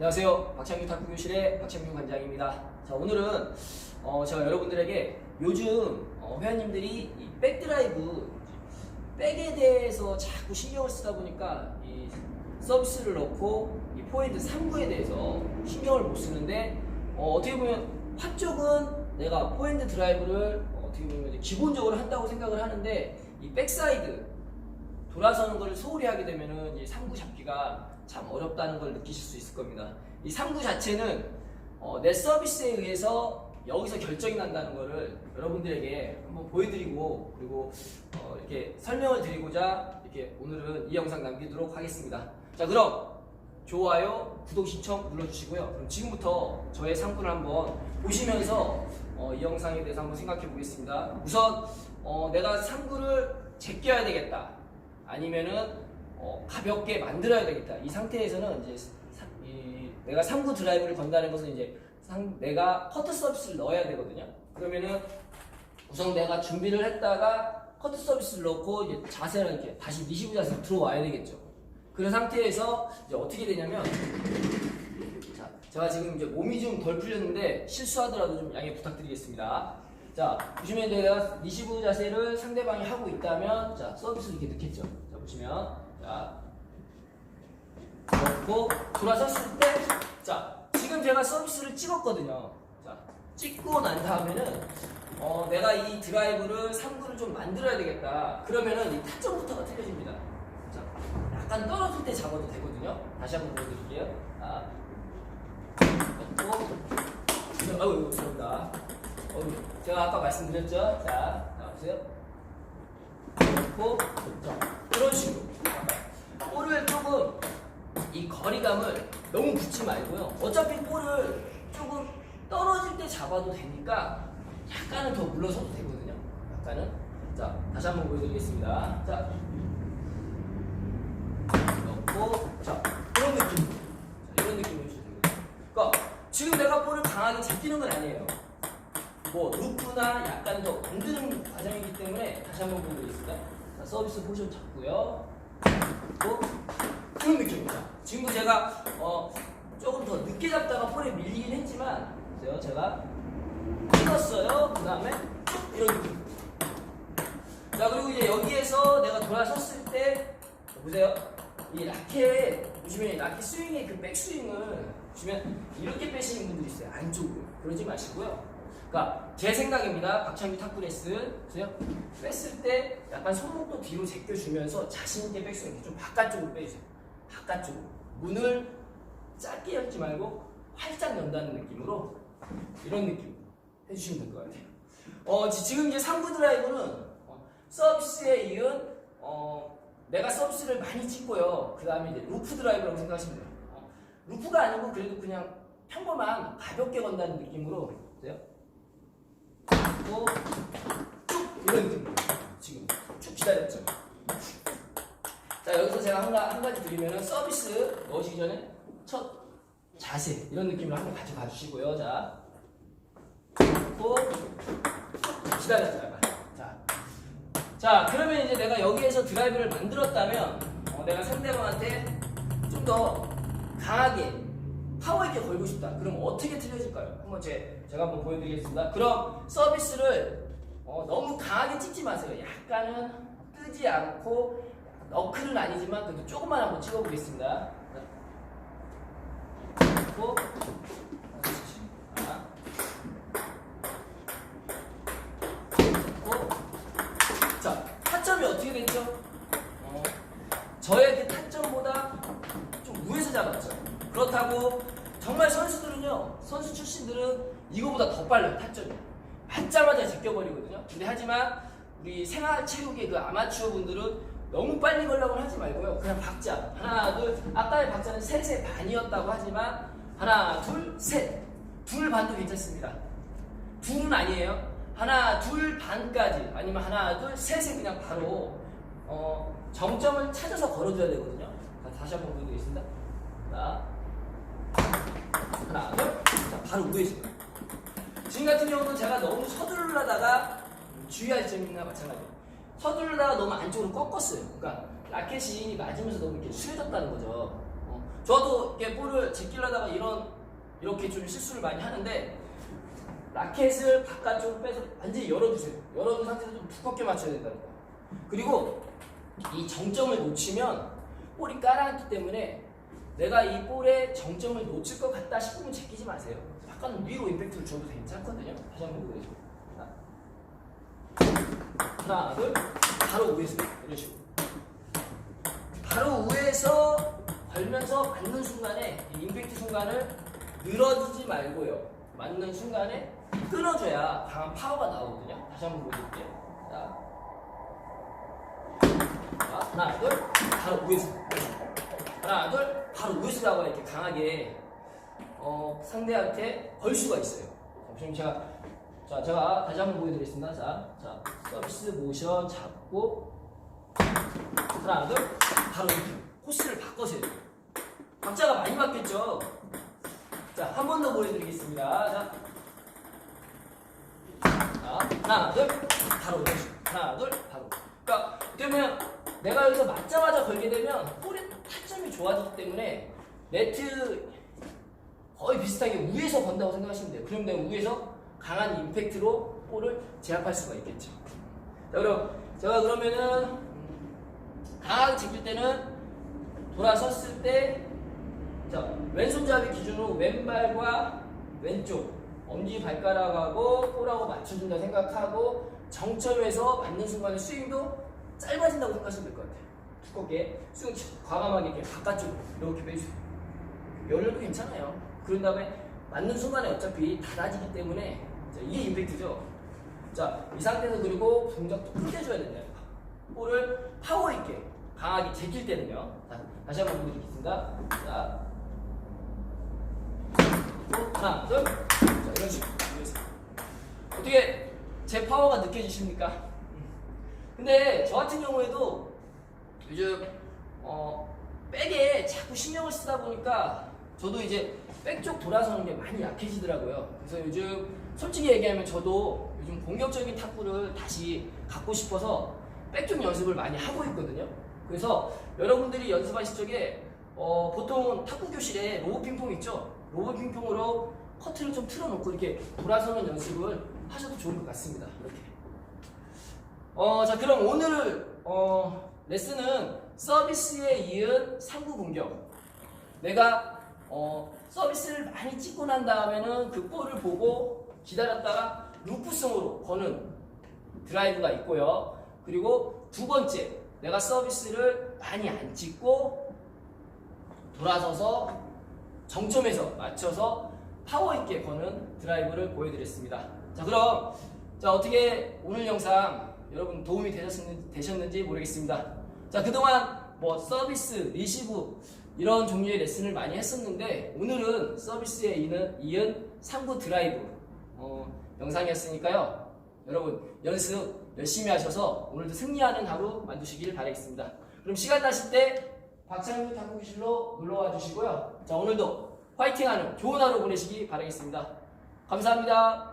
안녕하세요. 박창규 탁구교실의 박창규 관장입니다. 자, 오늘은 어, 제가 여러분들에게 요즘 어, 회원님들이 이 백드라이브, 백에 대해서 자꾸 신경을 쓰다 보니까 이 서비스를 넣고 이 포핸드 3구에 대해서 신경을 못 쓰는데 어, 떻게 보면 파 쪽은 내가 포핸드 드라이브를 어, 어떻게 보면 기본적으로 한다고 생각을 하는데 이 백사이드 돌아서는 걸 소홀히 하게 되면은 이 3구 잡기가 참 어렵다는 걸 느끼실 수 있을 겁니다. 이 3구 자체는 어, 내 서비스에 의해서 여기서 결정이 난다는 거를 여러분들에게 한번 보여드리고 그리고 어, 이렇게 설명을 드리고자 이렇게 오늘은 이 영상 남기도록 하겠습니다. 자 그럼 좋아요, 구독, 신청 눌러주시고요. 그럼 지금부터 저의 상품을 한번 보시면서 어, 이 영상에 대해서 한번 생각해 보겠습니다. 우선 어, 내가 상구를 제껴야 되겠다. 아니면은 어, 가볍게 만들어야 되겠다. 이 상태에서는 이제 사- 이 내가 3구 드라이브를 건다는 것은 이제 상- 내가 커트 서비스를 넣어야 되거든요. 그러면은 우선 내가 준비를 했다가 커트 서비스를 넣고 이제 자세를 이렇게 다시 리시브 자세로 들어와야 되겠죠. 그런 상태에서 이제 어떻게 되냐면 자, 제가 지금 이제 몸이 좀 덜 풀렸는데 실수하더라도 좀 양해 부탁드리겠습니다. 자, 보시면 내가 리시브 자세를 상대방이 하고 있다면 자, 서비스를 이렇게 넣겠죠. 자, 보시면 자, 넣고 돌아섰을 때 자, 지금 제가 서비스를 찍었거든요. 자, 찍고 난 다음에는 어, 내가 이 드라이브를 3구를 좀 만들어야 되겠다. 그러면은 이 타점부터가 틀려집니다. 자, 약간 떨어질 때 잡아도 되거든요. 다시 한번 보여드릴게요. 자, 넣고, 아유, 죄송합니다. 어우, 제가 아까 말씀드렸죠? 자, 자, 보세요. 넣고, 자, 이런 식으로. 이 거리감을 너무 붙지 말고요. 어차피 볼을 조금 떨어질 때 잡아도 되니까 약간은 더 물러서도 되거든요. 약간은. 자, 다시 한번 보여드리겠습니다. 자, 넣고, 자, 이런 느낌. 자, 이런 느낌으로 주시면 되거든요. 그러니까 지금 내가 볼을 강하게 제끼는 건 아니에요. 뭐 루프나 약간 더 만드는 과정이기 때문에 다시 한번 보여드리겠습니다. 자, 서비스 포션 잡고요. 그리고 이런 느낌입니다. 지금도 제가 어, 조금 더 늦게 잡다가 볼에 밀리긴 했지만 보세요. 제가 찍었어요. 그 다음에 이런 느낌. 자 그리고 이제 여기에서 내가 돌아섰을 때 보세요. 이 라켓 보시면 이 라켓 스윙의 그 백스윙을 보시면 이렇게 빼시는 분들이 있어요. 안쪽으로 그러지 마시고요. 그러니까 제 생각입니다. 박창규 탁구 레슨 보세요. 뺐을 때 약간 손목도 뒤로 제껴주면서 자신 있게 백스윙 이렇게 좀 바깥쪽으로 빼주세요. 바깥쪽으로 문을 짧게 열지 말고 활짝 연다는 느낌으로 이런 느낌 해주시면 될 것 같아요. 어, 지- 지금 이제 3구 드라이브는 어, 서비스에 이은 어, 내가 서비스를 많이 찍고요. 그 다음에 이제 루프 드라이브라고 생각하시면 돼요. 어, 루프가 아니고 그래도 그냥 평범한 가볍게 건다는 느낌으로 보세요. 또쭉 이런 느낌으로 지금 쭉 기다렸죠. 자 여기서 제가 한, 가, 한 가지 드리면은 서비스 넣으시기 전에 첫 자세 이런 느낌으로 한번 같이 봐주시고요. 자, 또 기다렸어요. 자, 자 그러면 이제 내가 여기에서 드라이브를 만들었다면 어, 내가 상대방한테 좀 더 강하게 파워 있게 걸고 싶다. 그럼 어떻게 틀려질까요? 한번 제, 제가 한번 보여드리겠습니다. 그럼 서비스를 어, 너무 강하게 찍지 마세요. 약간은 뜨지 않고 너클은 아니지만 그래도 조금만 한번 찍어보겠습니다. 그리고 자 타점이 어떻게 됐죠? 어, 저의 그 타점보다 좀 위에서 잡았죠. 그렇다고 정말 선수들은요, 선수 출신들은 이거보다 더 빨라요, 타점이. 맞자마자 제껴버리거든요. 근데 하지만 우리 생활체육의 그 아마추어 분들은 너무 빨리 걸려고 하지 말고요. 그냥 박자. 하나, 둘. 아까의 박자는 셋의 반이었다고 하지만 하나, 둘, 셋. 둘 반도 괜찮습니다. 둘은 아니에요. 하나, 둘 반까지 아니면 하나, 둘, 셋에 그냥 바로 어, 정점을 찾아서 걸어줘야 되거든요. 자, 다시 한번 보여드리겠습니다. 자, 하나, 둘, 자, 바로 위에 있습니다. 지금 같은 경우는 제가 너무 서두르다가 주의할 점이 있나 마찬가지예요. 서두르다가 너무 안쪽으로 꺾었어요. 그러니까 라켓이 맞으면서 너무 이렇게 수해졌다는 거죠. 어, 좀 저도 이렇게 볼을 제끼려다가 이런 이렇게 좀 실수를 많이 하는데 라켓을 바깥쪽으로 빼서 완전히 열어주세요. 열어둔 상태에서 좀 두껍게 맞춰야 된다는 거. 그리고 이 정점을 놓치면 볼이 깔아앉기 때문에 내가 이 볼의 정점을 놓칠 것 같다 싶으면 제끼지 마세요. 약간 위로 임팩트를 줘도 괜찮거든요. 다시 한번 보여드릴게요. 하나, 둘, 바로 위에서 이런 식으로. 바로 위에서 걸면서 맞는 순간에 이 임팩트 순간을 늘어지지 말고요. 맞는 순간에 끊어줘야 강한 파워가 나오거든요. 다시 한번 보여드릴게요. 자, 자, 하나, 둘, 바로 위에서. 하나, 둘, 바로 위에서라고 이렇게 강하게 어, 상대한테 걸 수가 있어요. 잠시만 제가 자, 제가 다시 한번 보여드리겠습니다. 자, 자, 서비스 모션 잡고 하나, 둘, 바로 코스를 바꿔세요. 박자가 많이 바뀌었죠? 자, 한 번 더 보여드리겠습니다. 자, 자, 하나, 둘, 바로 이렇게. 하나, 둘, 바로. 그러니까 그러면 내가 여기서 맞자마자 걸게 되면 볼의 타점이 좋아지기 때문에 네트 거의 비슷하게 위에서 건다고 생각하시면 돼요. 그럼 내가 위에서 강한 임팩트로 볼을 제압할 수가 있겠죠. 자, 그럼 제가 그러면은 강하게 제낄 때는 돌아섰을 때 자, 왼손잡이 기준으로 왼발과 왼쪽 엄지 발가락하고 볼하고 맞춰준다 생각하고 정점에서 맞는 순간에 스윙도 짧아진다고 생각하시면 될 것 같아요. 두껍게 스윙 과감하게 이렇게 바깥쪽으로 이렇게 빼주세요. 열려도 괜찮아요. 그런 다음에 맞는 순간에 어차피 닫아지기 때문에 자, 이게 임팩트죠. 자, 이 상태에서 그리고 동작도 크게 줘야 된다. 볼을 파워 있게 강하게 제낄 때는요. 자, 다시 한번 보여드리겠습니다. 자, 하나, 둘, 자, 이런 식으로. 어떻게 제 파워가 느껴지십니까? 근데 저 같은 경우에도 요즘 어, 백에 자꾸 신경을 쓰다 보니까 저도 이제 백쪽 돌아서는 게 많이 약해지더라고요. 그래서 요즘 솔직히 얘기하면 저도 요즘 공격적인 탁구를 다시 갖고 싶어서 백쪽 연습을 많이 하고 있거든요. 그래서 여러분들이 연습하실 적에 어, 보통 탁구 교실에 로브 핑퐁 있죠? 로브 핑퐁으로 커트를 좀 틀어놓고 이렇게 돌아서는 연습을 하셔도 좋을 것 같습니다. 이렇게. 어, 자, 그럼 오늘 어, 레슨은 서비스에 이은 상구 공격. 내가 어, 서비스를 많이 찍고 난 다음에는 그 볼을 보고 기다렸다가 루프성으로 거는 드라이브가 있고요. 그리고 두 번째, 내가 서비스를 많이 안 찍고 돌아서서 정점에서 맞춰서 파워 있게 거는 드라이브를 보여드렸습니다. 자, 그럼 자 어떻게 오늘 영상 여러분 도움이 되셨는지, 되셨는지 모르겠습니다. 자, 그동안 뭐 서비스, 리시브 이런 종류의 레슨을 많이 했었는데 오늘은 서비스에 이은, 이은 상부 드라이브 어, 영상이었으니까요. 여러분 연습 열심히 하셔서 오늘도 승리하는 하루 만드시길 바라겠습니다. 그럼 시간 나실 때 박찬규 탁구기실로 놀러와 주시고요. 자 오늘도 화이팅하는 좋은 하루 보내시기 바라겠습니다. 감사합니다.